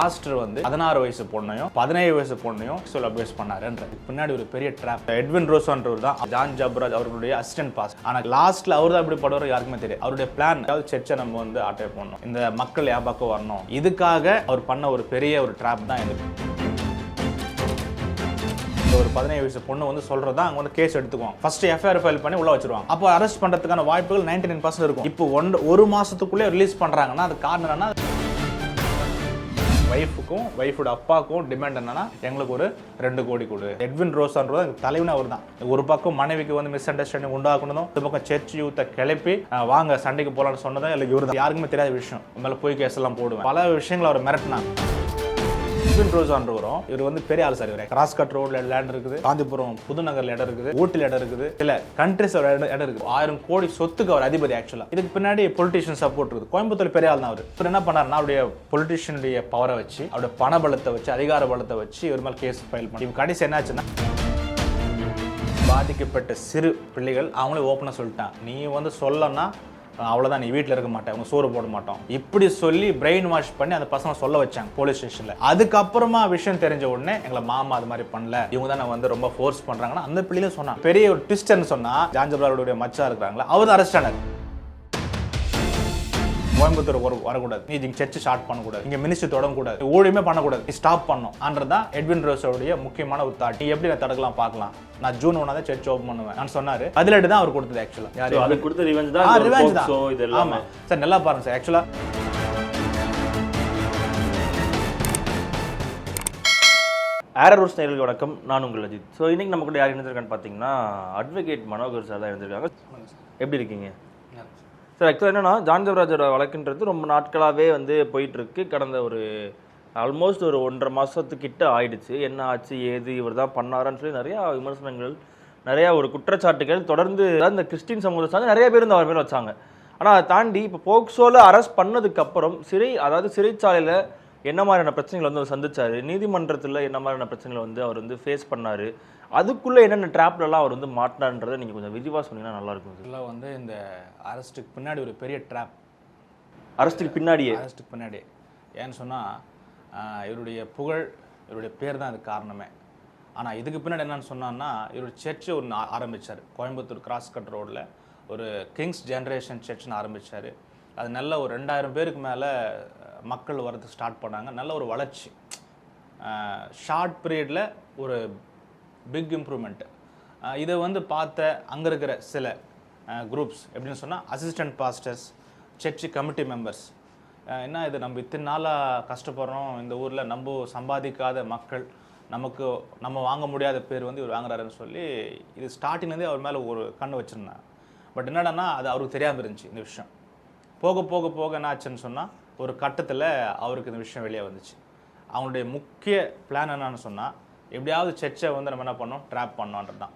Pastor வந்து பதினாறு வயசு பொண்ணையும் பதினேழு வயசு பொண்ணையும் சொல் அபியூஸ் பண்ணாருன்ற பின்னாடி ஒரு பெரிய ட்ராப் எட்வின் ரோசோன்றவர் தான் ஜான் ஜப்ராஜ் அவர்களுடைய அசிஸ்டன்ட் பாஸ் ஆனால் லாஸ்ட்ல அவர் தான் இப்படி படுவார் யாருக்குமே தெரியும் அவருடைய பிளான் அதாவது சர்ச்சை நம்ம வந்து ஆட்டை பண்ணணும். இந்த மக்கள் என் வரணும். இதுக்காக அவர் பண்ண ஒரு பெரிய ஒரு ட்ராப் தான் இது. இந்த ஒரு பதினேழு வயசு பொண்ணு வந்து சொல்றதா அங்க வந்து கேஸ் எடுத்துக்குவாங்க ஃபர்ஸ்ட் எஃப்ஐஆர் ஃபைல் பண்ணி உள்ள வச்சிருவாங்க அப்போ அரெஸ்ட் பண்றதுக்கான வாய்ப்புகள் 99% நைன் பர்சன்ட் இருக்கும். இப்போ ஒன் ஒரு மாசத்துக்குள்ளே ரிலீஸ் பண்றாங்கன்னா அது காரணம் என்னன்னா ஒய்ஃபுக்கும் ஒய்ஃபோட அப்பாவுக்கும் டிமாண்ட் என்னன்னா எங்களுக்கு ஒரு ரெண்டு கோடி கொடு. எட்வின் ரோசான்றது எங்க தலைவன் அவர் தான். ஒரு பக்கம் மனைவிக்கு வந்து மிஸ் அண்டர்ஸ்டாண்டிங் உண்டாக்கணும் இந்த பக்கம் சர்ச் யூத்தை கிளப்பி வாங்க சண்டைக்கு போகலான்னு சொன்னதும் இல்லை இவர் யாருக்குமே தெரியாத விஷயம். மேலே போய் கேஸ் எல்லாம் போடுவேன். பல விஷயங்கள் அவர் மிரட்டினாங்க ஸ்டூடெண்ட் ரோஸ் வரும். இவர் வந்து பெரிய ஆள் சார் இவர் கிராஸ் கட் ரோட்ல லேண்ட் இருக்குது. காந்திபுரம் புதுநகர்ல இடம் இருக்குது. ஓட்டில் இடம் இருக்குது. இல்ல கண்ட்ரிஸ் இடம் இருக்குது. ஆயிரம் கோடி சொத்துக்கு அவர் அதிபதி ஆக்சுவலா இதுக்கு பின்னாடி பொலிட்டிஷியன் சப்போர்ட் இருக்குது. கோயம்புத்தூர் பெரிய ஆள் தான் அவர். இப்போ என்ன பண்ணாருன்னா அவருடைய பொலிட்டிஷியனுடைய பவரை வச்சு அவருடைய பண பலத்தை வச்சு அதிகார பலத்தை வச்சு இவர் மேல் கேஸ் ஃபைல் பண்ணி கடைசி என்னாச்சுன்னா பாதிக்கப்பட்ட சிறு பிள்ளைகள் அவங்களே ஓப்பனாக சொல்லிட்டான் நீ வந்து சொல்லனா அவ்வளோதான் நீ வீட்டில் இருக்க மாட்டேன் அவங்க சோறு போட மாட்டோம். இப்படி சொல்லி பிரெயின் வாஷ் பண்ணி அந்த பசங்க சொல்ல வச்சாங்க போலீஸ் ஸ்டேஷனில் அதுக்கப்புறமா விஷயம் தெரிஞ்ச உடனே எங்களை மாமா அது மாதிரி பண்ணல. இவங்க தான் வந்து ரொம்ப ஃபோர்ஸ் பண்ணுறாங்கன்னா அந்த பிள்ளைகளும் சொன்னாங்க. பெரிய ஒரு ட்விஸ்டர்னு சொன்னால் ஜான்ஜபராவுடைய மச்சா இருக்கிறாங்களா அவர் அரெஸ்ட் ஆனார். கோயம்புத்தூர் வர வரக்கூடாது. நீ இங்க சர்ச் ஸ்டார்ட் பண்ணக்கூடாது. இங்க மினிஸ்டர் தொடங்கக்கூடாது. ஊழியமே பண்ணக்கூடாது. நீ ஸ்டாப் பண்ணும். அன்றதான் எட்வின் ரோஸோடைய முக்கியமான ஒரு தாட் நீ எப்படி நான் தடுக்கலாம்? பார்க்கலாம். நான் ஜூன் ஒன்றா தான் சர்ச் ஓப்பன் பண்ணுவேன். நான் சொன்னாரு. பதிலெட்டு தான் அவர் கொடுத்தது ஆக்சுவலா So, அதுக்கு கொடுத்த ரிவெஞ்ச் தான் ரிவெஞ்ச் தான். ஸோ இது எல்லாமே ஆமா. சார் நல்லா பாருங்க சார் ஆக்சுவலா ஆரரோஸ் நேர்களுக்கு வணக்கம். நான் உங்கள் அஜித். ஸோ இன்னைக்கு நம்ம கூட யார் இருந்திருக்கான்னு பார்த்தீங்கன்னா அட்வொகேட் மனோகர் சார் தான் இருந்திருக்காங்க எப்படி இருக்கீங்க? சார் ஆக்சுவலாக என்னன்னா ஜான்ஜவராஜோட வழக்குன்றது ரொம்ப நாட்களாகவே வந்து போயிட்டு இருக்கு கடந்த ஒரு ஆல்மோஸ்ட் ஒரு ஒன்றரை மாதத்துக்கிட்ட ஆயிடுச்சு. என்ன ஆச்சு ஏது இவர் தான் பண்ணாரான்னு சொல்லி நிறையா விமர்சனங்கள் நிறையா ஒரு குற்றச்சாட்டுகள் தொடர்ந்து அதாவது இந்த கிறிஸ்டின் சமூகத்தை சார்ந்து நிறைய பேர் இந்த அவர் மேலே வச்சாங்க. ஆனால் அதை தாண்டி இப்போ போக்சோவில் அரெஸ்ட் பண்ணதுக்கப்புறம் சிறை அதாவது சிறைச்சாலையில் என்ன மாதிரியான பிரச்சனைகளை வந்து அவர் சந்திச்சார்? நீதிமன்றத்தில் என்ன மாதிரியான பிரச்சனைகளை வந்து அவர் வந்து ஃபேஸ் பண்ணார்? அதுக்குள்ள என்னென்ன ட்ராப்லலாம் அவர் வந்து மாட்டினான்றதை நீங்கள் கொஞ்சம் விரிவாக சொன்னீங்கன்னா நல்லா இருக்கும் சார் இதெல்லாம் வந்து இந்த அரெஸ்ட்டுக்கு பின்னாடி ஒரு பெரிய ட்ராப் அரெஸ்ட்டுக்கு பின்னாடியே? அரெஸ்ட்டுக்கு பின்னாடி ஏன்னு சொன்னா ஆஹ், இவருடைய புகழ் இவருடைய பேர் தான் இதுக்கு காரணமே. ஆனா இதுக்கு பின்னாடி என்னன்னு சொன்னான்னா இவர் சர்ச்சு ஒன்று ஆரம்பிச்சார். கோயம்புத்தூர் கிராஸ் கட் ரோட்ல ஒரு கிங்ஸ் ஜெனரேஷன் சர்ச்னு ஆரம்பிச்சார். அது நல்ல ஒரு ரெண்டாயிரம் பேருக்கு மேலே மக்கள் வரதுக்கு ஸ்டார்ட் பண்ணாங்க. நல்ல ஒரு வளர்ச்சி. ஷார்ட் பீரியடில் ஒரு பிக் இம்ப்ரூவ்மெண்ட் இதை வந்து பார்த்த அங்கே இருக்கிற சில குரூப்ஸ் எப்படின்னு சொன்னால் assistant pastors church committee members என்ன இது நம்ம இத்தனை நாளாக கஷ்டப்படுறோம் இந்த ஊரில் நம்ம சம்பாதிக்காத மக்கள் நமக்கு நம்ம வாங்க முடியாத பேர் வந்து இவர் வாங்குறாருன்னு சொல்லி இது ஸ்டார்டிங்லேருந்தே அவர் மேலே ஒரு கண்ணு வச்சுருந்தாங்க. பட் என்னடான்னா அது அவருக்கு தெரியாமல் இருந்துச்சு இந்த விஷயம். போக போக போக என்ன ஆச்சுன்னு சொன்னால் ஒரு கட்டத்தில் அவருக்கு இந்த விஷயம் வெளியே வந்துச்சு. அவங்களுடைய முக்கிய பிளான் என்னன்னு சொன்னால் எப்படியாவது சர்ச்சை வந்து நம்ம என்ன பண்ணோம் ட்ராப் பண்ணோன்றது தான்.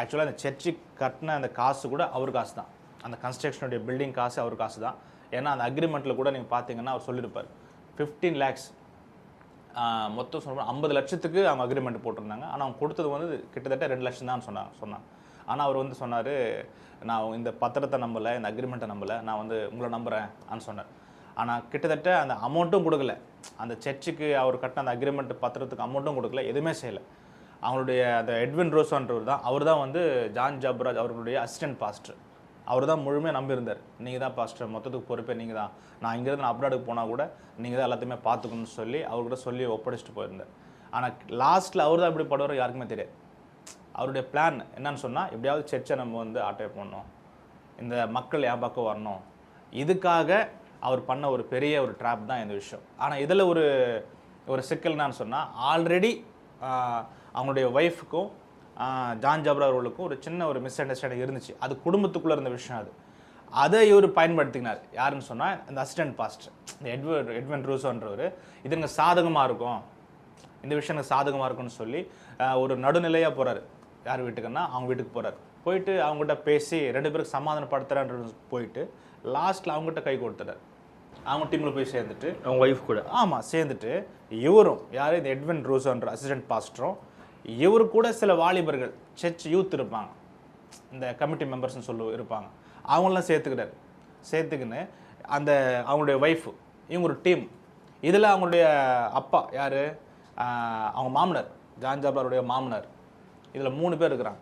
ஆக்சுவலாக அந்த சர்ச்சு கட்டின அந்த காசு கூட அவர் காசு தான். அந்த கன்ஸ்ட்ரக்ஷனுடைய பில்டிங் காசு அவர் காசு தான். ஏன்னா அந்த அக்ரிமெண்ட்டில் கூட நீங்கள் பார்த்தீங்கன்னா அவர் சொல்லியிருப்பார். ஃபிஃப்டீன் லேக்ஸ் மொத்தம் சொல்ல ஐம்பது லட்சத்துக்கு அவங்க அக்ரிமெண்ட் போட்டிருந்தாங்க. ஆனால் அவங்க கொடுத்தது வந்து கிட்டத்தட்ட ரெண்டு லட்சம் தான் சொன்னாங்க சொன்னாங்க. ஆனால் அவர் வந்து சொன்னார் நான் இந்த பத்திரத்தை நம்பலை இந்த அக்ரிமெண்ட்டை நம்பலை. நான் வந்து உங்களை நம்புகிறேன் சொன்னார். ஆனால் கிட்டத்தட்ட அந்த அமௌண்ட்டும் கொடுக்கல. அந்த சர்ச்சுக்கு அவர் கட்டின அந்த அக்ரிமெண்ட் பத்திரத்துக்கு அமௌண்ட்டும் கொடுக்கல எதுவுமே செய்யலை. அவங்களுடைய அந்த எட்வின் ரோசான்றவர் தான் அவர் தான் வந்து ஜான் ஜப்ராஜ் அவர்களுடைய அசிஸ்டன்ட் பாஸ்டர் அவர் தான் முழுமையாக நம்பியிருந்தார். நீங்கள் தான் பாஸ்டர் மொத்தத்துக்கு பொறுப்பே நீங்கள் தான். நான் இங்கேருந்து நான் அப்ராடுக்கு போனால் கூட நீங்கள் தான் எல்லாத்தையுமே பார்த்துக்கணும்னு சொல்லி அவர்கிட்ட சொல்லி ஒப்படைச்சிட்டு போயிருந்தார். ஆனால் லாஸ்ட்டில் அவர் தான் இப்படி படுவார் யாருக்குமே தெரியாது. அவருடைய பிளான் என்னன்னு சொன்னால் எப்படியாவது சர்ச்சை நம்ம வந்து ஆட்டை பண்ணணும் இந்த மக்கள் என் பக்கம் வரணும். இதுக்காக அவர் பண்ண ஒரு பெரிய ஒரு ட்ராப் தான் இந்த விஷயம். ஆனால் இதில் ஒரு ஒரு சிக்கல் சொன்னால் ஆல்ரெடி அவங்களுடைய ஒய்ஃபுக்கும் ஜான் ஜப்ரா அவர்களுக்கும் ஒரு சின்ன ஒரு மிஸ் அண்டர்ஸ்டாண்டிங் இருந்துச்சு. அது குடும்பத்துக்குள்ளே இருந்த விஷயம் அது. அதை இவர் பயன்படுத்தினார் யாருன்னு சொன்னால் இந்த அசிஸ்டன்ட் பாஸ்டர் இந்த எட்வர்ட் எட்வன் ரூசோன்றவர் இது எனக்கு சாதகமாக இருக்கும். இந்த விஷயம் எனக்கு சாதகமாக இருக்கும்னு சொல்லி ஒரு நடுநிலையாக போகிறாரு யார் வீட்டுக்குன்னா அவங்க வீட்டுக்கு போகிறார் போயிட்டு அவங்ககிட்ட பேசி ரெண்டு பேருக்கு சமாதானப்படுத்துகிறான்றது போயிட்டு லாஸ்ட்டில் அவங்ககிட்ட கை கொடுத்துறாரு அவங்க டீமில் போய் சேர்ந்துட்டு அவங்க ஒய்ஃப் கூட. ஆமாம் சேர்ந்துட்டு இவரும் யார்? இந்த எட்வின் ரூசோன்ற அசிஸ்டன்ட் பாஸ்டரும் இவரு கூட சில வாலிபர்கள் சர்ச் யூத் இருப்பாங்க. இந்த கமிட்டி மெம்பர்ஸ்னு சொல்லு இருப்பாங்க. அவங்களெலாம் சேர்த்துக்கிட்டாரு. சேர்த்துக்கின்னு அந்த அவங்களுடைய ஒய்ஃப் இவங்க ஒரு டீம் இதில் அவங்களுடைய அப்பா யார்? அவங்க மாமனார் ஜான் ஜாப்லாருடைய மாமனார். இதில் மூணு பேர் இருக்கிறாங்க.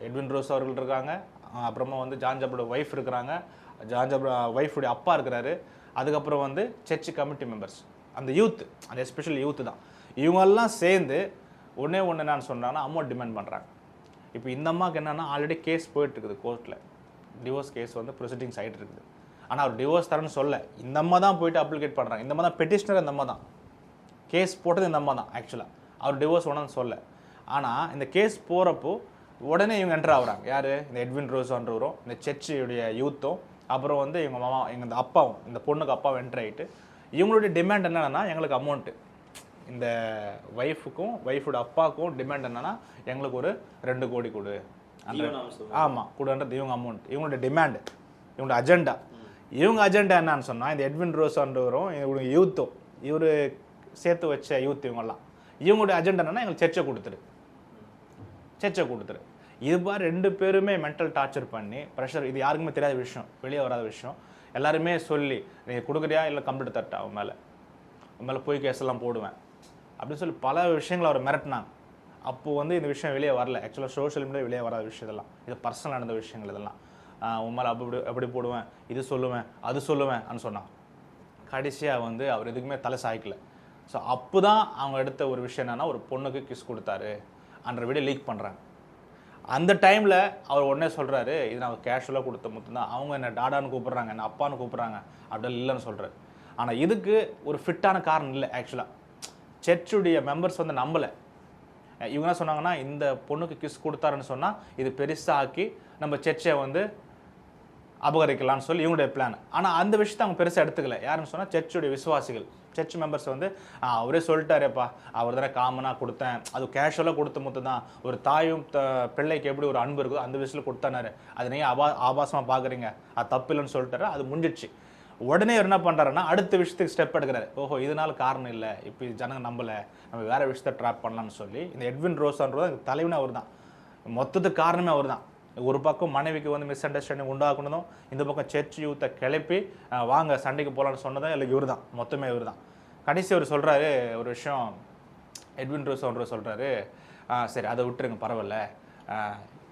எட்வின் ரோஸ் அவர்கள் இருக்காங்க. அப்புறமா வந்து ஜான் ஜாப்லோட ஒய்ஃப் இருக்கிறாங்க. ஜான் ஒய்ஃபுடைய அப்பா இருக்கிறாரு. அதுக்கப்புறம் வந்து சர்ச் கமிட்டி மெம்பர்ஸ் அந்த யூத் அந்த எஸ்பெஷல் யூத் தான். இவங்கெல்லாம் சேர்ந்து ஒன்றே ஒன்று என்னன்னு சொன்னாங்கன்னா அமௌண்ட் டிமாண்ட் பண்ணுறாங்க இப்போ இந்த அம்மாவுக்கு என்னென்னா ஆல்ரெடி கேஸ் போயிட்டுருக்குது கோர்ட்டில் டிவோர்ஸ் கேஸ் வந்து ப்ரொசீடிங்ஸ் ஆகிட்டு இருக்குது ஆனால் அவர் டிவோர்ஸ் தரேன்னு சொல்ல இந்த அம்மா தான் போயிட்டு அப்ளிகேட் பண்ணுறாங்க இந்த அம்மா தான் பெட்டிஷனர் இந்த அம்மா தான். கேஸ் போட்டது இந்த அம்மா தான் ஆக்சுவலாக அவர் டிவோர்ஸ் வேணும்னு சொல்ல. ஆனால் இந்த கேஸ் போகிறப்போ உடனே இவங்க என்டர் ஆகுறாங்க. யார்? இந்த எட்வின் ரோஸோன்றவரும் இந்த சர்ச்சுடைய யூத்தும் அப்புறம் வந்து இவங்க மாமா எங்கள் இந்த அப்பாவும் இந்த பொண்ணுக்கு அப்பாவும் என்டர் ஆகிட்டு இவங்களுடைய டிமாண்ட் என்னன்னா எங்களுக்கு அமௌண்ட்டு இந்த ஒய்ஃபுக்கும் ஒய்ஃபோட அப்பாவுக்கும் டிமாண்ட் என்னன்னா எங்களுக்கு ஒரு ரெண்டு கோடி கொடு. ஆமாம் கொடுன்றது இவங்க அமௌண்ட் இவங்களோட டிமாண்டு இவங்களோட அஜெண்டா இவங்க அஜெண்டா என்னன்னு சொன்னால் இந்த எட்வின் ரோஸான்றவரும் இவங்க யூத்தும் இவர் சேர்த்து வச்ச யூத் இவங்கெல்லாம் இவங்களுடைய அஜெண்டா என்னன்னா எங்களுக்கு சர்ச்சை கொடுத்துரு. சர்ச்சை கொடுத்துரு. இது மாதிரி ரெண்டு பேருமே மென்டல் டார்ச்சர் பண்ணி ப்ரெஷர் இது யாருக்குமே தெரியாத விஷயம். வெளியே வராத விஷயம். எல்லாருமே சொல்லி நீங்கள் கொடுக்குறியா இல்லை கம்ப்ளீட் தட்டா அவன் மேலே? அவன் மேலே போய் கேஸ் எல்லாம் போடுவேன். அப்படின்னு சொல்லி பல விஷயங்களை அவர் மிரட்டினாங்க. அப்போது வந்து இந்த விஷயம் வெளியே வரல. ஆக்சுவலாக சோஷியல் மீடியா வெளியே வராத விஷயம் இதெல்லாம். இது பர்சனல் நடந்த விஷயங்கள் இதெல்லாம். உன் மேலே அப்படி அப்படி போடுவேன். இது சொல்லுவேன். அது சொல்லுவேன். அப்படின்னு சொன்னான் கடைசியாக வந்து அவர் எதுக்குமே தலை சாய்க்கல. ஸோ அப்போ தான் அவங்க எடுத்த ஒரு விஷயம் என்னென்னா ஒரு பொண்ணுக்கு கிஸ் கொடுத்தாரு. அன்ற வீடியோ லீக் பண்ணுறாங்க அந்த டைமில் அவர் உடனே சொல்கிறாரு இது நான் கேஷுவலாக கொடுத்த முத்து தான். அவங்க என்ன டாடான்னு கூப்பிட்றாங்க என்ன அப்பான்னு கூப்பிட்றாங்க. அப்படிலாம் இல்லைன்னு சொல்கிறாரு ஆனால் இதுக்கு ஒரு ஃபிட்டான காரணம் இல்லை ஆக்சுவலாக சர்ச்சுடைய மெம்பர்ஸ் வந்து நம்பலை. இவங்க என்ன சொன்னாங்கன்னா இந்த பொண்ணுக்கு கிஸ் கொடுத்தாருன்னு சொன்னால் இது பெருசாக ஆக்கி நம்ம சர்ச்சை வந்து அபகரிக்கலாம்னு சொல்லி இவங்களுடைய பிளான் ஆனால் அந்த விஷயத்தை அவங்க பெருசாக எடுத்துக்கல. யாருன்னு சொன்னால் சர்ச்சுடைய விசுவாசிகள். சர்ச் மெம்பர்ஸ் வந்து அவரே சொல்லிட்டாரேப்பா. அவர் தானே காமனாக கொடுத்தேன். அது கேஷுவலாக கொடுத்த முத்து தான். ஒரு தாயும் த பிள்ளைக்கு எப்படி ஒரு அன்பு இருக்குதோ அந்த விஷயத்தில் கொடுத்தானாரு. அது நீங்கள் ஆபா ஆபாசமாக பார்க்குறீங்க அது தப்பு இல்லைன்னு சொல்லிட்டாரு. அது முடிஞ்சிடுச்சு. உடனே என்ன பண்ணுறாருன்னா அடுத்த விஷயத்துக்கு ஸ்டெப் எடுக்கிறாரு. ஓஹோ இதனால காரணம் இல்லை. இப்போ இது ஜனங்க நம்பலை. நம்ம வேறு விஷயத்தை ட்ராப் பண்ணலாம்னு சொல்லி இந்த எட்வின் ரோஸான்றது தலைவனே அவர் தான் மொத்தத்துக்கு காரணமே அவர் தான் ஒரு பக்கம் மனைவிக்கு வந்து மிஸ் அண்டர்ஸ்டாண்டிங் உண்டாக்கணும் இந்த பக்கம் சர்ச் யூத்தை கிளப்பி வாங்க சண்டைக்கு போகலான்னு சொன்னதும் இல்லை இவர் தான் மொத்தமே இவர் தான் கடைசி அவர் சொல்கிறாரு ஒரு விஷயம் எட்வின் ரோஸ் ஒன்று சொல்கிறாரு சரி அதை விட்டுருங்க பரவாயில்ல.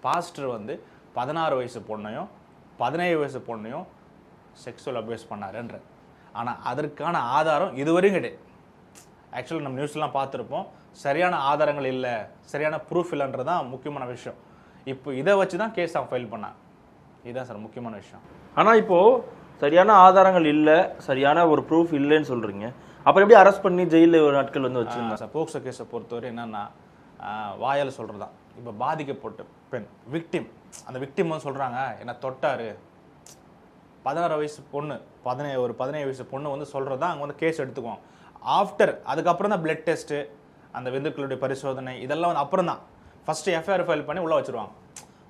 பாஸ்டர் வந்து பதினாறு வயசு பொண்ணையும் பதினேழு வயசு பொண்ணையும் செக்ஸுவல் அபியூஸ் பண்ணாருன்ற ஆனால் அதற்கான ஆதாரம் இதுவரையும் கிடையாது ஆக்சுவலாக நம்ம நியூஸ்லாம் பார்த்துருப்போம். சரியான ஆதாரங்கள் இல்லை சரியான ப்ரூஃப் இல்லைன்றது தான் முக்கியமான விஷயம். இப்போ இதை வச்சு தான் கேஸ் அவன் ஃபைல் பண்ணான். இதுதான் சார் முக்கியமான விஷயம். ஆனா இப்போ சரியான ஆதாரங்கள் இல்ல சரியான ஒரு ப்ரூஃப் இல்லைன்னு சொல்றீங்க. அப்புறம் எப்படி அரெஸ்ட் பண்ணி ஜெயிலில் ஒரு நாட்கள் வந்து வச்சு சார் போக்சோ கேஸை பொறுத்தவரை என்னன்னா வாயால சொல்கிறது தான் இப்போ பாதிக்கப்பட்ட பெண் விக்டிம் அந்த விக்டிம் வந்து சொல்கிறாங்க என்ன தொட்டாரு? பதினாறு வயசு பொண்ணு பதினேழு ஒரு பதினேழு வயசு பொண்ணு வந்து சொல்கிறது தான் அங்கே வந்து கேஸ் எடுத்துக்குவோம் ஆஃப்டர் அதுக்கப்புறம் தான் பிளட் டெஸ்ட்டு அந்த விந்துக்களுடைய பரிசோதனை இதெல்லாம் வந்து அப்புறம் தான் ஃபஸ்ட்டு எஃப்ஐஆர் ஃபைல் பண்ணி உள்ளே வச்சுருவாங்க.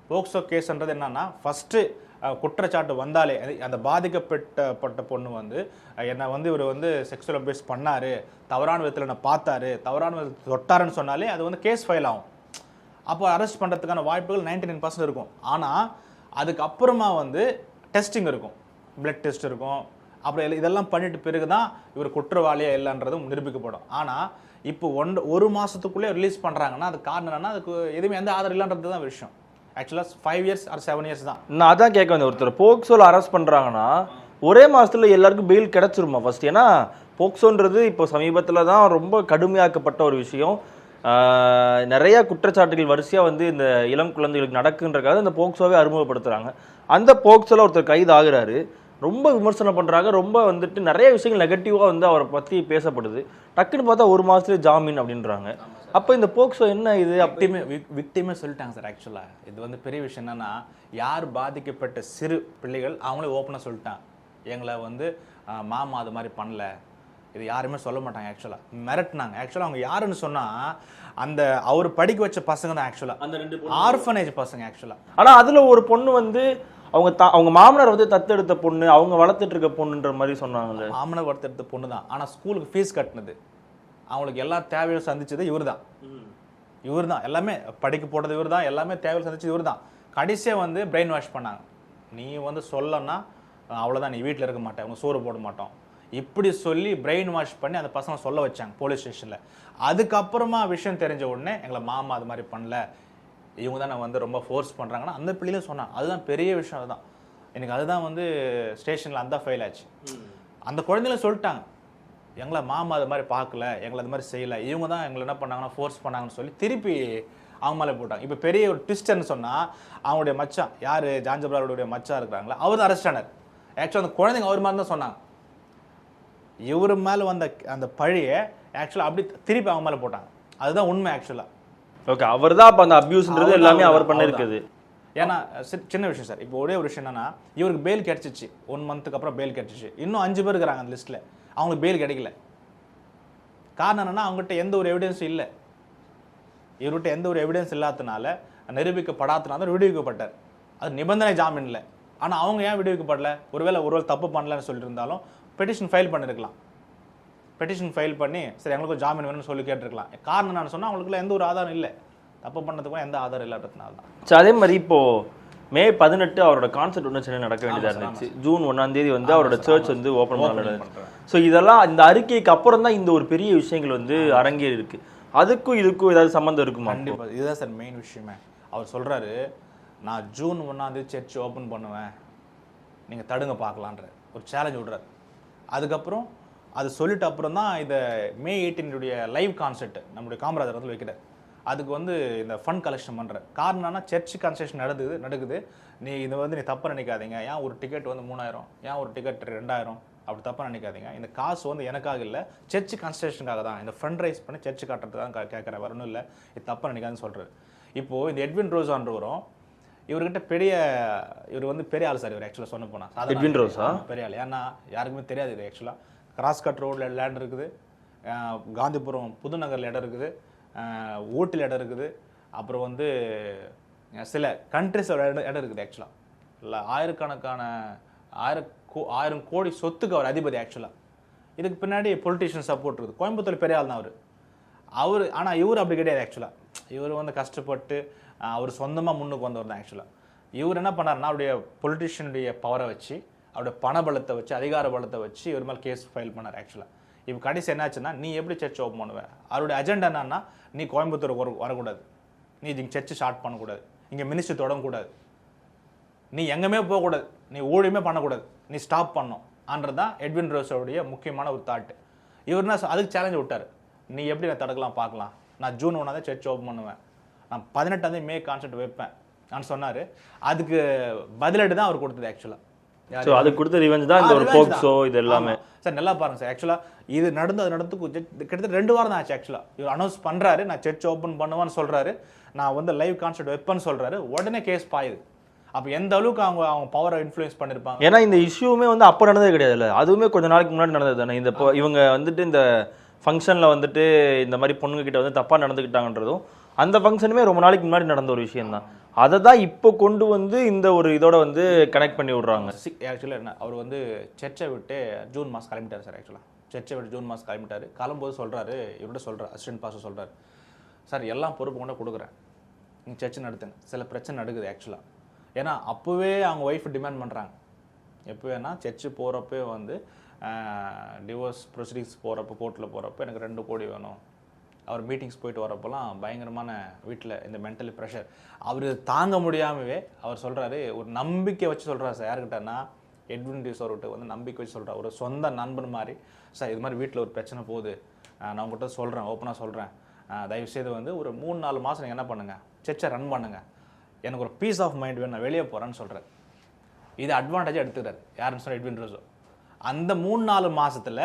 போக்சோ கேஸ்ன்றது என்னன்னா ஃபஸ்ட்டு குற்றச்சாட்டு வந்தாலே அது- அந்த பாதிக்கப்பட்ட பொண்ணு வந்து என்னை வந்து இவர் வந்து செக்ஷுவல் அபியூஸ் பண்ணார் தவறான விதத்தில் என்னை பார்த்தாரு தவறான விதத்தில் தொட்டாருன்னு சொன்னாலே அது வந்து கேஸ் ஃபைல் ஆகும். அப்போ அரெஸ்ட் பண்ணுறதுக்கான வாய்ப்புகள் 99% நைன் பர்சன்ட் இருக்கும். ஆனால் அதுக்கப்புறமா வந்து டெஸ்டிங் இருக்கும். பிளட் டெஸ்ட் இருக்கும். அப்புறம் இதெல்லாம் பண்ணிட்டு பிறகு தான் இவர் குற்றவாளியாக இல்லைன்றதும் நிரூபிக்கப்படும். ஆனால் இப்போ ஒன் ஒரு மாதத்துக்குள்ளே ரிலீஸ் பண்ணுறாங்கன்னா அது காரணம் என்னன்னா அதுக்கு எதுவுமே எந்த ஆதரவு இல்லைன்றது தான் விஷயம். ஆக்சுவலாக five years or seven years தான். நான் அதான் கேட்க வந்தேன். ஒருத்தர் போக்சோவில் அரெஸ்ட் பண்ணுறாங்கன்னா ஒரே மாதத்தில் எல்லாருக்கும் பெயில் கிடச்சிருமா ஃபஸ்ட் ஏன்னா போக்சோன்றது இப்போ சமீபத்தில் தான் ரொம்ப கடுமையாக்கப்பட்ட ஒரு விஷயம். நிறைய குற்றச்சாட்டுகள் வரிசையாக வந்து இந்த இளம் குழந்தைகளுக்கு நடக்குன்றக்காக இந்த போக்சோவே அறிமுகப்படுத்துகிறாங்க அந்த போக்சோவில் ஒருத்தர் கைது ஆகிறாரு ரொம்ப விமர்சனம் பண்றாங்க. ரொம்ப வந்துட்டு நிறைய விஷயங்கள் நெகட்டிவா வந்து அவரை பத்தி பேசப்படுது. டக்குன்னு பார்த்தா ஒரு மாசத்துல ஜாமீன் அப்படின்றாங்க. அப்ப இந்த போக்சோ என்ன இது? அப்ப விக்டிமே சொல்லிட்டாங்க சார் ஆக்சுவலாக இது வந்து பெரிய விஷயம் என்னன்னா யார் பாதிக்கப்பட்ட சிறு பிள்ளைகள் அவங்களே ஓப்பனாக சொல்லிட்டாங்க. எங்களை வந்து மாமா அது மாதிரி பண்ணல. இது யாருமே சொல்ல மாட்டாங்க ஆக்சுவலாக மிரட்டினாங்க. ஆக்சுவலாக அவங்க யாருன்னு சொன்னால் அந்த அவர் படிக்க வச்ச பசங்க தான் ஆக்சுவலாக அந்த ரெண்டு ஆர்ஃபனேஜ் பசங்க ஆக்சுவலாக ஆனா அதுல ஒரு பொண்ணு வந்து அவங்க தா- அவங்க மாமனார் வந்து தத்தெடுத்த பொண்ணு அவங்க வளர்த்துட்டு இருக்க பொண்ணுன்ற மாதிரி சொன்னாங்கல்ல. மாமனை ஒருத்தர் பொண்ணு தான் ஆனால் ஸ்கூலுக்கு ஃபீஸ் கட்டினது. அவங்களுக்கு எல்லா தேவையும் சந்திச்சது இவர் தான் இவர் தான் எல்லாமே படிக்க போட்டது இவர் தான் எல்லாமே தேவையில் சந்திச்சது இவர் தான் கடைசியாக வந்து பிரெயின் வாஷ் பண்ணாங்க. நீ வந்து சொல்லனா அவ்வளோதான் நீ வீட்டில் இருக்க மாட்டே உங்க சோறு போட மாட்டோம். இப்படி சொல்லி பிரெயின் வாஷ் பண்ணி அந்த பசங்க சொல்ல வச்சாங்க போலீஸ் ஸ்டேஷனில் அதுக்கப்புறமா விஷயம் தெரிஞ்ச உடனே எங்களை மாமா அது மாதிரி பண்ணல. இவங்க தான் வந்து ரொம்ப ஃபோர்ஸ் பண்ணுறாங்கன்னா அந்த பிள்ளையில சொன்னாங்க. அதுதான் பெரிய விஷயம் அதுதான். எனக்கு அதுதான் வந்து ஸ்டேஷனில் அந்த ஃபெயில் ஆச்சு. அந்த குழந்தைங்கள சொல்லிட்டாங்க. எங்களை மாமா அது மாதிரி பார்க்கல எங்களை அது மாதிரி செய்யல. இவங்க தான் எங்களை என்ன பண்ணாங்கன்னா ஃபோர்ஸ் பண்ணாங்கன்னு சொல்லி திருப்பி அவங்க மேலே போட்டாங்க. இப்போ பெரிய ஒரு ட்விஸ்ட்னு சொன்னால் அவங்களுடைய மச்சான் யார்? ஜான்ஜபராவுடைய மச்சான் இருக்கிறாங்களா? அவர் தான் அரெஸ்ட் ஆனார் ஆக்சுவலாக அந்த குழந்தைங்க அவர் மாதிரி தான் சொன்னாங்க. இவர் மேலே வந்த அந்த பழியை ஆக்சுவலாக அப்படி திருப்பி அவங்க மேலே போட்டாங்க. அதுதான் உண்மை ஆக்சுவலாக ஓகே அவர் தான் அப்போ அந்த அபியூஸ்ன்றது எல்லாமே அவர் அவர்தான், பண்ண அவர்தான். இருக்குது ஏன்னா சின்ன விஷயம் சார். இப்போ ஒரே ஒரு விஷயம் என்னன்னா இவருக்கு பெயில் கிடைச்சிச்சு. ஒன் மந்த்துக்கு அப்புறம் பெயில் கிடைச்சிச்சு. இன்னும் அஞ்சு பேர் இருக்கிறாங்க அந்த லிஸ்ட்டில் அவங்களுக்கு பெயில் கிடைக்கல. காரணம் என்னன்னா அவங்ககிட்ட எந்த ஒரு எவிடன்ஸும் இல்லை. இவர்கிட்ட எந்த ஒரு எவிடன்ஸ் இல்லாதனால நிரூபிக்கப்படாதனால தான் விடுவிக்கப்பட்டார். அது நிபந்தனை ஜாமீன் இல்லை ஆனால் அவங்க ஏன் விடுவிக்கப்படல? ஒருவேளை ஒருவேளை தப்பு பண்ணலன்னு சொல்லியிருந்தாலும் பெட்டிஷன் ஃபைல் பண்ணிருக்கலாம். பெட்டிஷன் ஃபைல் பண்ணி சரி எங்களுக்கு ஜாமீன் வேணும்னு சொல்லி கேட்டிருக்கலாம். காரணம் என்னன்னு சொன்னால் அவங்களுக்குள்ள எந்த ஒரு ஆதாரம் இல்லை. தப்பு பண்ணதுக்கும் எந்த ஆதாரம் இல்லாததுனால தான். ஸோ அதே மாதிரி இப்போ மே பதினெட்டு அவரோட கான்சர்ட் ஒன்று சென்னை நடக்க வேண்டியதா இருந்துச்சு. ஜூன் ஒன்னாம் தேதி வந்து அவரோட சர்ச் வந்து ஓப்பன் பண்ண. ஸோ இதெல்லாம் இந்த அறிக்கைக்கு அப்புறம் தான் இந்த ஒரு பெரிய விஷயங்கள் வந்து அரங்கேறி இருக்கு. அதுக்கும் இதுக்கும் ஏதாவது சம்மந்தம் இருக்குமா? கண்டிப்பா. இதுதான் சார் மெயின் விஷயமே. அவர் சொல்றாரு நான் ஜூன் ஒன்றாந்தேதி சர்ச் ஓப்பன் பண்ணுவேன். நீங்க தடுங்க பார்க்கலான்ற ஒரு சேலஞ்ச் விடுறாரு. அதுக்கப்புறம் அது சொல்லிட்டு அப்புறம் தான் இதை மே எயிட்டீனுடைய லைவ் கான்சர்ட் நம்முடைய காமராஜர் வந்து வைக்கிறார். அதுக்கு வந்து இந்த ஃபண்ட் கலெக்ஷன் பண்றாரு. காரணம் என்னன்னா சர்ச் கன்செஷன் நடக்குது நடக்குது. நீ இதை வந்து நீ தப்பாக நினைக்காதீங்க. ஏன் ஒரு டிக்கெட் வந்து மூணாயிரம்? ஏன் ஒரு டிக்கெட் ரெண்டாயிரம்? அப்படி தப்பாக நினைக்காதீங்க. இந்த காசு வந்து எனக்காக இல்லை சர்ச் கன்ஸ்ட்ரக்ஷனுக்காக தான். இந்த ஃபண்ட் ரைஸ் பண்ணி சர்ச் காட்டுறதுக்கு தான் கேட்குறேன் வரணும் இல்லை. இது தப்பாக நினைக்காதுன்னு சொல்கிறாரு இப்போது இந்த எட்வின் ரோஸான்றவரும் இவர்கிட்ட பெரிய இவர் வந்து பெரிய ஆள் சார் இவர் ஆக்சுவலாக சொன்ன போனா. Edwin Rosa? பெரிய ஆள். ஏன்னா யாருக்குமே தெரியாது இது ஆக்சுவலாக கிராஸ் கட் ரோடில் லேண்ட் இருக்குது. காந்திபுரம் புதுநகரில் இடம் இருக்குது. ஊட்டில் இடம் இருக்குது. அப்புறம் வந்து சில கண்ட்ரிஸோட இடம் இடம் இருக்குது ஆக்சுவலாக இல்லை ஆயிரக்கணக்கான ஆயிரம் கோ ஆயிரம் கோடி சொத்துக்கு அவர் அதிபதி ஆக்சுவலாக இதுக்கு பின்னாடி பொலிட்டிஷியன் சப்போர்ட் இருக்குது. கோயம்புத்தூர் பெரிய ஆள் தான் அவர். அவர் ஆனால் இவர் அப்படி கிடையாது ஆக்சுவலாக இவர் வந்து கஷ்டப்பட்டு அவர் சொந்தமாக முன்னுக்கு வந்தவர் தான் ஆக்சுவலாக இவர் என்ன பண்ணாருன்னா அவருடைய பொலிட்டிஷியனுடைய பவரை வச்சு அவருடைய பண பலத்தை வச்சு அதிகார பலத்தை வச்சு இவர் மேலே கேஸ் ஃபைல் பண்ணார் ஆக்சுவலாக இப்போ கடைசி என்னாச்சுன்னா நீ எப்படி சர்ச் ஓப்பன் பண்ணுவேன் அவருடைய அஜெண்டா என்னன்னா நீ கோயம்புத்தூர் வர வரக்கூடாது. நீ இங்கே சர்ச்சு ஸ்டார்ட் பண்ணக்கூடாது. இங்கே மினிஸ்ட்ரி தொடங்கக்கூடாது. நீ எங்கேயுமே போகக்கூடாது. நீ ஊழியமே பண்ணக்கூடாது. நீ ஸ்டாப் பண்ணும். தான் எட்வின் ரோஸோடைய முக்கியமான ஒரு தாட்டு இவர் என்ன அதுக்கு சேலஞ்ச் விட்டார். நீ எப்படி நான் தடுக்கலாம் பார்க்கலாம்? நான் ஜூன் ஒன்றாந்தே சர்ச் ஓப்பன் பண்ணுவேன். நான் பதினெட்டாந்தே மே கான்சர்ட் வைப்பேன். நான் சொன்னார். அதுக்கு பதிலடி தான் அவர் கொடுத்தது ஆக்சுவலாக ஸோ அதுக்கு கொடுத்த ரிவெஞ்ச் தான் இந்த ஒரு போக்ஸோ இது எல்லாமே. சார் நல்லா பாருங்க சார். ஆக்சுவலா இது நடந்து அது நடந்து கிட்டத்தட்ட ரெண்டு வாரம் தான் ஆச்சு ஆக்சுவலா இவர் அனௌன்ஸ் பண்றாரு நான் சர்ச் ஓப்பன் பண்ணுவேன்னு சொல்றாரு. நான் வந்து லைவ் கான்சர்ட் வைப்பேன்னு சொல்றாரு. உடனே கேஸ் பாயுது. அப்ப எந்த அளவுக்கு அவங்க அவங்க பவரை இன்ஃப்ளூயன்ஸ் பண்ணிருப்பாங்க? ஏன்னா இந்த இஷ்யூமே வந்து அப்போ நடந்ததே கிடையாதுல்ல அதுவுமே கொஞ்ச நாளைக்கு முன்னாடி நடந்தது தானே. இந்த இப்போ இவங்க வந்துட்டு இந்த ஃபங்க்ஷனில் வந்துட்டு இந்த மாதிரி பொண்ணுங்க கிட்ட வந்து தப்பாக நடந்துக்கிட்டாங்கன்றதும் அந்த ஃபங்க்ஷனுமே ரொம்ப நாளைக்கு முன்னாடி நடந்த ஒரு விஷயம் தான் அதை தான் இப்போ கொண்டு வந்து இந்த ஒரு இதோட வந்து கனெக்ட் பண்ணி விடுறாங்க. ஆக்சுவலாக என்ன அவர் வந்து சர்ச்சை விட்டு ஜூன் மாதம் கிளம்பிட்டார் சார் ஆக்சுவலாக சர்ச்சை விட்டு ஜூன் மாதம் கிளம்பிட்டாரு. கிளம்பும்போது சொல்கிறாரு இவர்கிட்ட சொல்கிறார் அசிஸ்டன்ட் பாஸ்டர் சொல்கிறார் சார் எல்லாம் பொறுப்பு கொண்டு கொடுக்குறேன். நீங்கள் சர்ச்சை நடத்துங்க சில பிரச்சனை நடக்குது ஆக்சுவலாக ஏன்னா அப்போவே அவங்க ஒய்ஃப் டிமாண்ட் பண்ணுறாங்க எப்போ வேணால் சர்ச்சு போகிறப்பே வந்து டிவோர்ஸ் ப்ரொசீடிங்ஸ் போகிறப்ப கோர்ட்டில் போகிறப்ப எனக்கு ரெண்டு கோடி வேணும். அவர் மீட்டிங்ஸ் போயிட்டு வரப்போலாம் பயங்கரமான வீட்டில் இந்த மென்டலி ப்ரெஷர் அவர் தாங்க முடியாமவே அவர் சொல்கிறாரு ஒரு நம்பிக்கை வச்சு சொல்கிறார் சார். யாருக்கிட்டன்னா எட்வின் டியூஸ் அவர்கிட்ட வந்து நம்பிக்கை வச்சு சொல்கிறார் ஒரு சொந்த நண்பன் மாதிரி சார் இது மாதிரி வீட்டில் ஒரு பிரச்சனை போகுது. நான் உங்கள்கிட்ட சொல்கிறேன் ஓப்பனாக சொல்கிறேன் தயவுசெய்து வந்து ஒரு மூணு நாலு மாதம் நீங்கள் என்ன பண்ணுங்கள் சர்ச்சை ரன் பண்ணுங்கள் எனக்கு ஒரு பீஸ் ஆஃப் மைண்ட் வேணும் நான் வெளியே போகிறேன்னு சொல்கிறேன் இது அட்வான்டேஜாக எடுத்துக்கிறார். யாருன்னு சொன்னால் எட்வின் ரோஸோ அந்த மூணு நாலு மாதத்தில்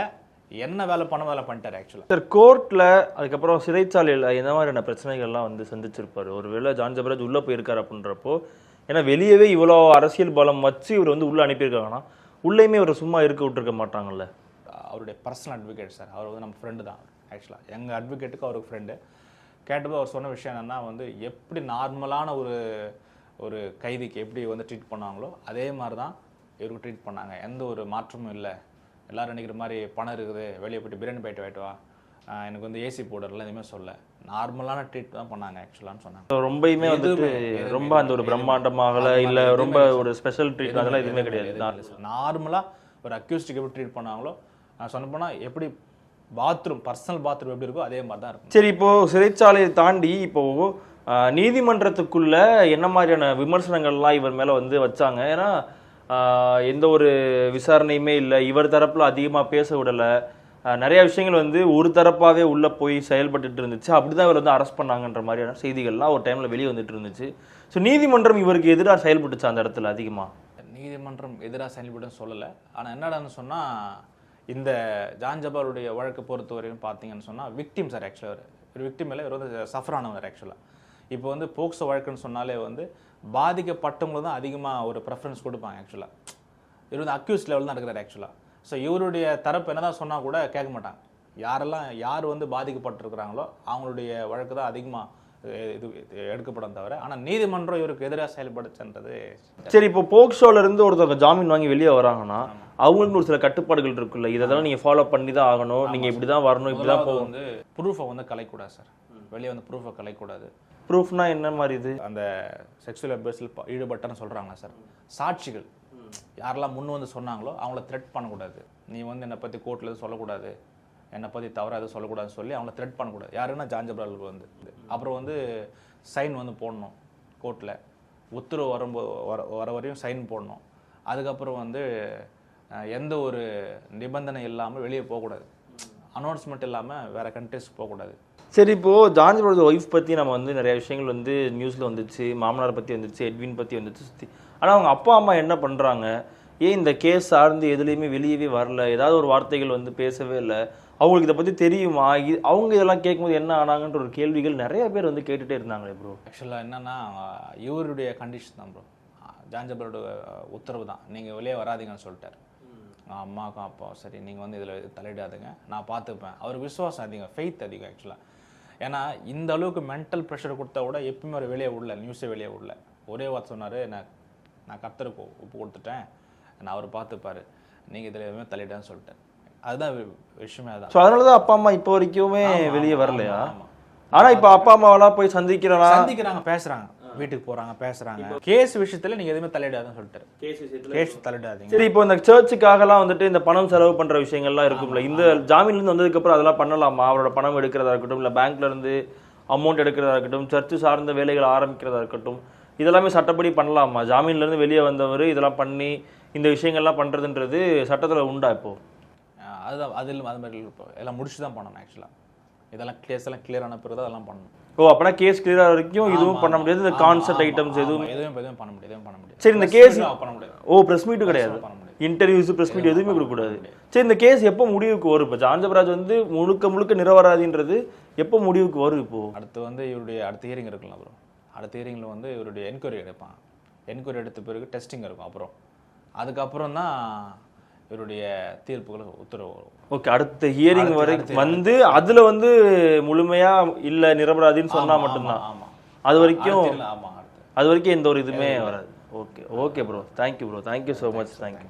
என்ன வேலை பண்ண வேலை பண்ணிட்டார் ஆக்சுவலாக சார் கோர்ட்டில் அதுக்கப்புறம் சிறைச்சாலையில் இந்த மாதிரியான பிரச்சனைகள்லாம் வந்து சந்திச்சிருப்பாரு. ஒருவேளை ஜான் ஜபராஜ் உள்ளே போயிருக்காரு அப்படின்றப்போ ஏன்னா வெளியவே இவ்வளோ அரசியல் பலம் வச்சு இவர் வந்து உள்ளே அனுப்பியிருக்காங்கன்னா உள்ளேயுமே இவரை சும்மா இருக்க விட்டுருக்க மாட்டாங்கல்ல? அவருடைய பர்சனல் அட்வொகேட் சார் அவர் வந்து நம்ம ஃப்ரெண்டு தான் ஆக்சுவலாக எங்கள் அட்வொகேட்டுக்கு அவருக்கு ஃப்ரெண்டு கேட்டப்போ அவர் சொன்ன விஷயம் என்னன்னா வந்து எப்படி நார்மலான ஒரு ஒரு கைதிக்கு எப்படி வந்து ட்ரீட் பண்ணாங்களோ அதே மாதிரி தான் இவருக்கு ட்ரீட் பண்ணாங்க. எந்த ஒரு மாற்றமும் இல்லை. எல்லாரும் நினைக்கிற மாதிரி பணம் இருக்குது வெளியே போயிட்டு பிரியாணி போயிட்டு வாங்கிட்டு வா. எனக்கு வந்து ஏசி போடலாம் எதுவுமே சொல்ல நார்மலான ட்ரீட் தான் பண்ணாங்க ஆக்சுவலான்னு சொன்னாங்க. ரொம்பயுமே வந்துட்டு ரொம்ப அந்த ஒரு பிரம்மாண்டமாகல இல்ல ரொம்ப ஒரு ஸ்பெஷல் ட்ரீட் அதெல்லாம் எதுவுமே கிடையாது நார்மலாக ஒரு அக்யூஸ்டிக் எப்படி ட்ரீட் பண்ணாங்களோ சொன்ன போனால் எப்படி பாத்ரூம் பர்சனல் பாத்ரூம் எப்படி இருக்கோ அதே மாதிரி தான் இருக்கும். சரி இப்போ சிறைச்சாலையை தாண்டி இப்போ ஆஹ், நீதிமன்றத்துக்குள்ள என்ன மாதிரியான விமர்சனங்கள்லாம் இவர் மேல வந்து வச்சாங்க? ஏன்னா எந்த ஒரு விசாரணையுமே இல்லை. இவர் தரப்பில் அதிகமாக பேச விடலை. நிறைய விஷயங்கள் வந்து ஒரு தரப்பாகவே உள்ளே போய் செயல்பட்டு இருந்துச்சு. அப்படி தான் இவர் வந்து அரெஸ்ட் பண்ணாங்கன்ற மாதிரியான செய்திகள்லாம் ஒரு டைமில் வெளியே வந்துட்டு இருந்துச்சு. ஸோ நீதிமன்றம் இவருக்கு எதிராக செயல்பட்டுச்சு அந்த இடத்துல அதிகமாக நீதிமன்றம் எதிராக செயல்படும் சொல்லலை. ஆனால் என்னடான்னு சொன்னால் இந்த ஜான் ஜபாருடைய வழக்கு பொறுத்தவரையும் பார்த்தீங்கன்னு சொன்னால் விக்டிம் சார் ஆக்சுவலாக ஒரு விக்டிம் இல்லை இவர் வந்து சஃபர் ஆனவர் ஆக்சுவலாக இப்போ வந்து போக்சோ வழக்குன்னு சொன்னாலே வந்து பாதிக்கப்பட்டவங்க தான் அதிகமாக ஒரு ப்ரெஃபரன்ஸ் கொடுப்பாங்க ஆக்சுவலாக இவர் வந்து அக்யூஸ் லெவல் தான் இருக்கிறார் ஆக்சுவலாக ஸோ இவருடைய தரப்பு என்னதான் சொன்னால் கூட கேட்க மாட்டாங்க. யாரெல்லாம் யார் வந்து பாதிக்கப்பட்டிருக்கிறாங்களோ அவங்களுடைய வழக்கு தான் அதிகமாக இது எடுக்கப்படும் தவிர. ஆனால் நீதிமன்றம் இவருக்கு எதிராக செயல்படுச்சுன்றது சரி இப்போ போக்சோல இருந்து ஒருத்தவங்க ஜாமீன் வாங்கி வெளியே வராங்கன்னா அவங்களுக்கு ஒரு சில கட்டுப்பாடுகள் இருக்குல்ல? இதெல்லாம் நீங்க ஃபாலோ பண்ணி தான் ஆகணும். நீங்க இப்படி தான் வரணும் இப்படி தான் வந்து ப்ரூஃபை வந்து கலைக்கூடாது சார் வெளியே வந்து ப்ரூஃபை கலைக்கூடாது ப்ரூஃப்னா என்ன மாதிரி இது? அந்த செக்ஷுவல் அபியூஸில் ஈடுபட்டன்னு சொல்கிறாங்க சார் சாட்சிகள். யாரெல்லாம் முன் வந்து சொன்னாங்களோ அவங்கள த்ரெட் பண்ணக்கூடாது. நீ வந்து என்னை பற்றி கோர்ட்டில் எதுவும் சொல்லக்கூடாது. என்னை பற்றி தவறாக எதுவும் சொல்லக்கூடாதுன்னு சொல்லி அவங்கள த்ரெட் பண்ணக்கூடாது. யாருன்னா ஜாஞ்சபராலுக்கு வந்து. அப்புறம் வந்து சைன் வந்து போடணும் கோர்ட்டில் உத்தரவு வரும்போது வர வர வரையும் சைன் போடணும். அதுக்கப்புறம் வந்து எந்த ஒரு நிபந்தனை இல்லாமல் வெளியே போகக்கூடாது. அனௌன்ஸ்மெண்ட் இல்லாமல் வேறு கண்ட்ரிஸ் போகக்கூடாது. சரி இப்போ ஜார்ஜ் ஒய்ஃப் பத்தி நம்ம வந்து நிறைய விஷயங்கள் வந்து நியூஸ்ல வந்துச்சு மாமனார் பத்தி வந்துச்சு எட்வின் பத்தி வந்துச்சு சுத்தி. ஆனா அவங்க அப்பா அம்மா என்ன பண்றாங்க? ஏன் இந்த கேஸ் சார்ந்து எதுலேயுமே வெளியவே வரல? ஏதாவது ஒரு வார்த்தைகள் வந்து பேசவே இல்லை. அவங்களுக்கு இதை பத்தி தெரியுமா? இது- அவங்க இதெல்லாம் கேட்கும்போது என்ன ஆனாங்கன்ற ஒரு கேள்விகள் நிறைய பேர் வந்து கேட்டுட்டே இருந்தாங்களே ப்ரோ ஆக்சுவலாக என்னன்னா இவருடைய கண்டிஷன் தான் ப்ரோ ஜாஞ்சபரோட உத்தரவு தான். நீங்கள் வெளியே வராதீங்கன்னு சொல்லிட்டார். அம்மாவுக்கும் அப்பாவும் சரி நீங்கள் வந்து இதில் தலையிடாதுங்க. நான் பார்த்துப்பேன். அவர் விசுவாசம் அதிகம் ஃபெய்த் அதிகம் ஆக்சுவலாக ஏன்னா இந்த அளவுக்கு மென்டல் ப்ரெஷர் கொடுத்தா கூட எப்பயுமே அவர் வெளியே விடல நியூஸே வெளியே விடல ஒரே வார்த்தை சொன்னார் நான் நான் கர்த்தருக்கு உப்பு கொடுத்துட்டேன். நான் அவர் பார்த்துப்பாரு. நீங்கள் இதில் எதுவுமே தலையிடான்னு சொல்லிட்டேன். அதுதான் விஷயமே அதான். ஸோ அதனால தான் அப்பா அம்மா இப்போ வரைக்குமே வெளியே வரலையா? ஆமா, ஆமா. ஆனா இப்போ அப்பா அம்மாவெல்லாம் போய் சந்திக்கிறனா சந்திக்கிறாங்க பேசுறாங்க. வீட்டுக்கு போறாங்க பேசுறாங்க. கேஸ் விஷயத்துல நீங்க எதுவுமே தலையிடாதுன்னு சொல்லிட்டாரு. கேஸ் தலையிடாதீங்க. சரி இப்போ இந்த சர்ச்சுக்காகலாம் வந்துட்டு இந்த பணம் செலவு பண்ற விஷயங்கள்லாம் இருக்கும்ல இந்த ஜாமீன்ல இருந்து வந்ததுக்கு அப்புறம் அதெல்லாம் பண்ணலாமா? அவரோட பணம் எடுக்கிறதா இருக்கட்டும் இல்ல பேங்க்ல இருந்து அமௌண்ட் எடுக்கிறதா இருக்கட்டும் சர்ச்சு சார்ந்த வேலைகளை ஆரம்பிக்கிறதா இருக்கட்டும் இதெல்லாமே சட்டப்படி பண்ணலாமா? ஜாமீன்ல இருந்து வெளியே வந்தவர் இதெல்லாம் பண்ணி இந்த விஷயங்கள்லாம் பண்றதுன்றது சட்டத்துல உண்டா இப்போ? அதுதான் அதில் அது மாதிரி எல்லாம் முடிச்சு தான் பண்ணணும் ஆக்சுவலா இதெல்லாம் கேஸ் எல்லாம் கிளியர் ஆன பிறகு அதெல்லாம் பண்ணணும். ஓ அப்பனா கேஸ் கிளியர் வரைக்கும் இதுவும் பண்ண முடியாது. இந்த கான்செப்ட் ஐட்டம்ஸ் எதுவும் எதுவும் எதுவும் பண்ண முடியாது எதுவும் பண்ண முடியாது. சரி, இந்த meet பண்ண முடியாது. ஓ பிரஸ் மீட்டும் கிடையாது. இன்டர்வியூஸ் பிரஸ் மீட் எதுவுமே கொடுக்கக்கூடாது. சரி இந்த கேஸ் எப்போ முடிவுக்கு வரும்? இப்போ ஜான்ஜபராஜ் வந்து முழுக்க முழுக்க நிரபராதின்றது எப்போ முடிவுக்கு வரும் இப்போ? அடுத்து வந்து இவருடைய அடுத்த ஹியரிங் இருக்கலாம் அப்புறம் அடுத்த ஹியரிங்கில் வந்து இவருடைய என்கொயரி எடுப்பாங்க என்கொயரி எடுத்த பிறகு டெஸ்டிங் இருக்கும் அப்புறம். அதுக்கப்புறம் தான் இவருடைய தீர்ப்புகள் உத்தரவு வரும். ஓகே அடுத்த ஹியரிங் வரை வந்து அதுல வந்து முழுமையா இல்ல நிரபராதின்னு சொன்னா மட்டும்தான். ஆமா. அது வரைக்கும் ஆமா அது வரைக்கும் எந்த ஒரு இதுவுமே வராது. Okay okay bro thank you bro thank you so much thank you